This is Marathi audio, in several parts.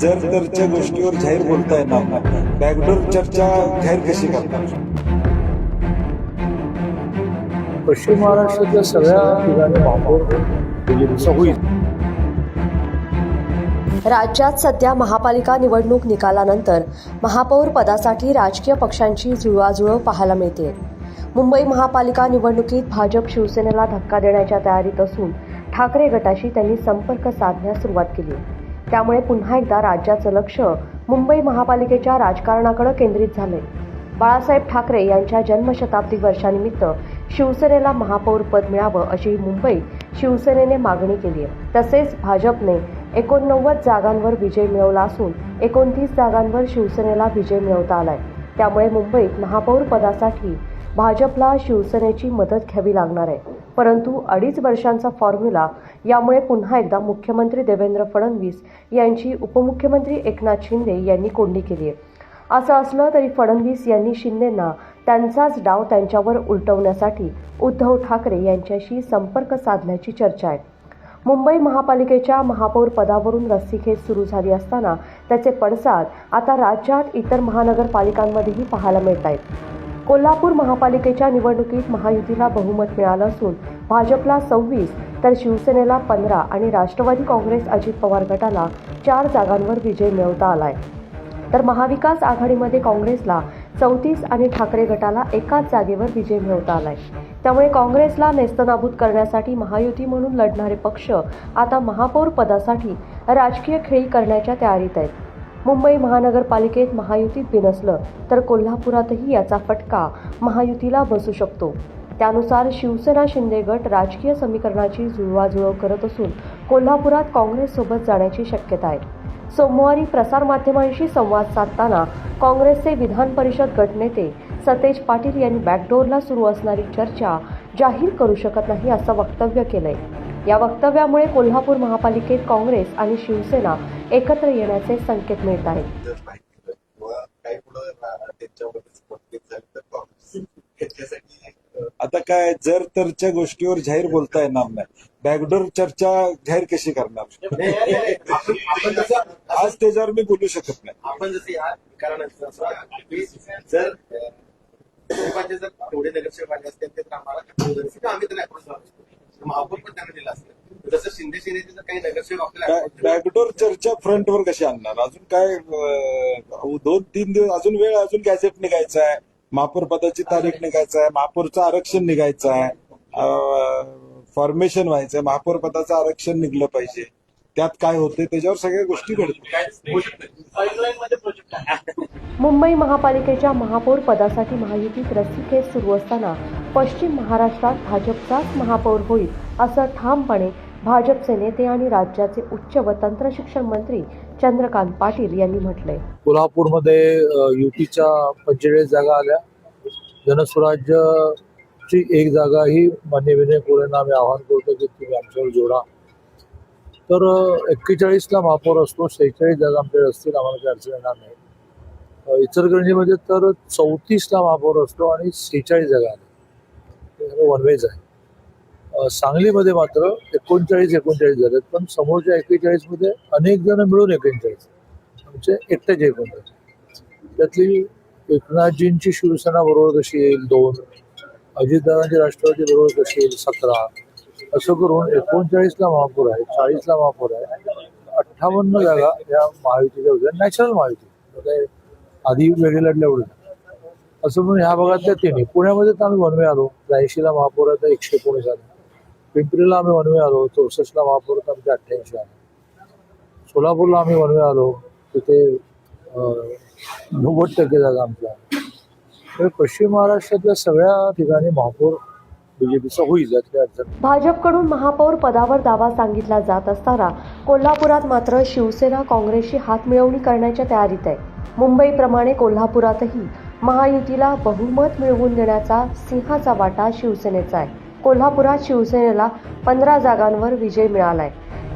जर तरच्या गोष्टीवर जाहीर बोलता येणार नाही बॅकडोर चर्चा जाहीर कशी करणार पश्चिम महाराष्ट्रातल्या सगळ्या ठिकाणी महापौर होईल. राज्यात सध्या महापालिका निवडणूक निकालानंतर महापौर पदासाठी राजकीय पक्षांची जुळवाजुळव पाहायला मिळते. मुंबई महापालिका निवडणुकीत भाजप शिवसेनेला धक्का देण्याच्या तयारीत असून ठाकरे गटाशी त्यांनी संपर्क साधण्यास सुरुवात केली. त्यामुळे पुन्हा एकदा राज्याचं लक्ष मुंबई महापालिकेच्या राजकारणाकडे केंद्रित झालंय. बाळासाहेब ठाकरे यांच्या जन्मशताब्दी वर्षानिमित्त शिवसेनेला महापौर पद मिळावं अशी मुंबई शिवसेनेने मागणी केली आहे. तसेच भाजपने एकोणनव्वद जागांवर विजय मिळवला असून एकोणतीस जागांवर शिवसेनेला विजय मिळवता आलाय. त्यामुळे मुंबईत महापौर पदासाठी भाजपला शिवसेनेची मदत घ्यावी लागणार आहे. परंतु अडीच वर्षांचा फॉर्म्युला यामुळे पुन्हा एकदा मुख्यमंत्री देवेंद्र फडणवीस यांची उपमुख्यमंत्री एकनाथ शिंदे यांनी कोंडी केली आहे. असं असलं तरी फडणवीस यांनी शिंदेंना त्यांचाच डाव त्यांच्यावर उलटवण्यासाठी उद्धव ठाकरे यांच्याशी संपर्क साधल्याची चर्चा आहे. मुंबई महापालिकेच्या महापौर पदावरून रस्सीखेच सुरू झाली असताना त्याचे पडसाद आता राज्यात इतर महानगरपालिकांमध्येही पाहायला मिळत आहेत कोल्हापूर महापालिकेच्या निवडणुकीत महायुतीला बहुमत मिळालं असून भाजपला सव्वीस तर शिवसेनेला पंधरा आणि राष्ट्रवादी काँग्रेस अजित पवार गटाला चार जागांवर विजय मिळवता आलाय. तर महाविकास आघाडीमध्ये काँग्रेसला चौतीस आणि ठाकरे गटाला एकाच जागेवर विजय मिळवता आलाय. त्यामुळे काँग्रेसला नेस्तनाबूत करण्यासाठी महायुती म्हणून लढणारे पक्ष आता महापौर पदासाठी राजकीय खेळी करण्याच्या तयारीत आहेत. मुंबई महानगरपालिकेत महायुतीत बिनसलं तर कोल्हापुरातही याचा फटका महायुतीला बसू शकतो. त्यानुसार शिवसेना शिंदे गट राजकीय समीकरणाची जुळवाजुळव करत असून कोल्हापुरात काँग्रेससोबत जाण्याची शक्यता आहे. सोमवारी प्रसारमाध्यमांशी संवाद साधताना काँग्रेसचे विधान परिषद गटनेते सतेज पाटील यांनी बॅकडोरला सुरू असणारी चर्चा जाहीर करू शकत नाही असं वक्तव्य केलंय. या वक्तव्यामुळे कोल्हापूर महापालिकेत काँग्रेस आणि शिवसेना एकत्र येण्याचे संकेत मिळत आहेत जर नाही केलं किंवा काही पुढं त्यांच्यामध्ये मतभेद झाले तर काँग्रेस त्याच्यासाठी अं, आता काय जर तरच्या गोष्टीवर जाहीर बोलता येणार नाही बॅकडोर चर्चा जाहीर कशी करणार? आज त्याच्यावर मी बोलू शकत नाही. आपण जसं या कारण जर तेवढे नगरसेवक आले असते तर आम्हाला तर आम्ही अप्रोच पण त्यांना दिला असतं. जसं शिंदे सेनेचे जर काही नगरसेवक आपल्याला approach दिले, बॅकडोर चर्चा फ्रंटवर कशी आणणार? अजून काय दोन तीन दिवस अजून वेळ अजून गॅझेट निघायचा आहे. महापौर पदाची तारीख निघायचं आहे महापौरचं आरक्षण निघायचं आहे फॉर्मेशन व्हायचंय महापौर पदाचं आरक्षण निघलं पाहिजे. त्यात काय होते त्याच्यावर सगळ्या गोष्टी घडतील. मुंबई महापालिकेच्या महापौर पदासाठी महायुतीत रस्सीखेच सुरू असताना पश्चिम महाराष्ट्रात भाजपचाच महापौर होईल असं ठामपणे भाजपचे नेते आणि राज्याचे उच्च व तंत्र शिक्षण मंत्री चंद्रकांत पाटील यांनी म्हटलंय कोल्हापूरमध्ये युतीच्या पंचेचाळीस जागा आल्या. जनस्वराज्यची एक जागा ही मान्य विनय कोरेंना आम्ही आवाहन करतो की तुम्ही आमच्यावर जोडा. तर एक्केचाळीसला महापौर असतो शेहेचाळीस जागा आमच्याकडे असतील आम्हाला काही अडचण येणार नाही. अ, इचलकरंजीमध्ये तर चौतीसला महापौर असतो आणि सेहेचाळीस जागा आल्या. वनवेज आहे. सांगलीमध्ये मात्र एकोणचाळीस एकोणचाळीस झालेत. पण समोरच्या एक्केचाळीसमध्ये अनेक जण मिळून एकोणचाळीस. आमचे एकट्याचे एकोणचाळीस. त्यातली एकनाथजींची शिवसेना बरोबर कशी येईल? दोन. अजितदादांची राष्ट्रवादी बरोबर कशी येईल? सतरा. असं करून एकोणचाळीसला महापौर आहे चाळीसला महापौर आहे. अठ्ठावन्न जागा या महायुतीच्या होत्या. नॅचरल महायुती. आधी वेगळे लढल्या एवढे. असं म्हणून ह्या भागातल्या तिन्ही. पुण्यामध्ये तर आम्ही वनवे आलो. ऐंशीला महापौर आहे तर एकशे एकोणीस आले. पिंपरीला आम्ही वनवे आलो चौसष्टला महापौर आमच्या अठ्ठ्याऐंशी आले. सोलापूरला आम्ही वनवे आलो तिथे नव्वद टक्के जागा आमच्या. तर पश्चिम महाराष्ट्रातल्या सगळ्या ठिकाणी महापौर बीजेपीचा होईल भाजपकडून महापौर पदावर दावा सांगितला जात असताना कोल्हापुरात मात्र शिवसेना काँग्रेसची हातमिळवणी करण्याच्या तयारीत आहे. मुंबईप्रमाणे कोल्हापुरातही महायुतीला बहुमत मिळवून देण्याचा सिंहाचा वाटा शिवसेनेचा आहे. कोल्हापुरात शिवसेनेला पंधरा जागांवर विजय मिळालाय.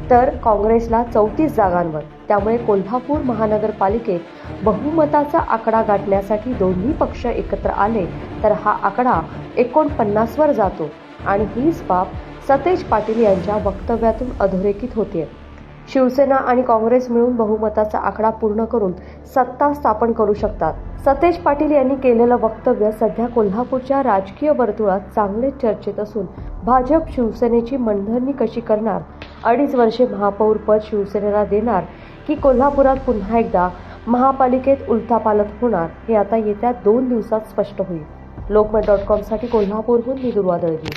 तर काँग्रेसला चौतीस जागांवर. त्यामुळे कोल्हापूर महानगरपालिकेत बहुमताचा आकडा गाठण्यासाठी दोन्ही पक्ष एकत्र आले तर हा आकडा एकोणपन्नासवर जातो. आणि हीच बाब सतेज पाटील यांच्या वक्तव्यातून अधोरेखित होते शिवसेना आणि काँग्रेस मिळून बहुमताचा आकडा पूर्ण करून सत्ता स्थापन करू शकतात. सतेज पाटील यांनी केलेलं वक्तव्य सध्या कोल्हापूरच्या राजकीय वर्तुळात चांगलेच चर्चेत असून भाजप शिवसेनेची मनधरणी कशी करणार? अडीच वर्षे महापौर पद शिवसेनेला देणार की कोल्हापुरात पुन्हा एकदा महापालिकेत उलथापालथ होणार हे आता येत्या दोन दिवसात स्पष्ट होईल. लोकमत डॉट कॉमसाठी कोल्हापूरहून मी दुर्वा दळवी.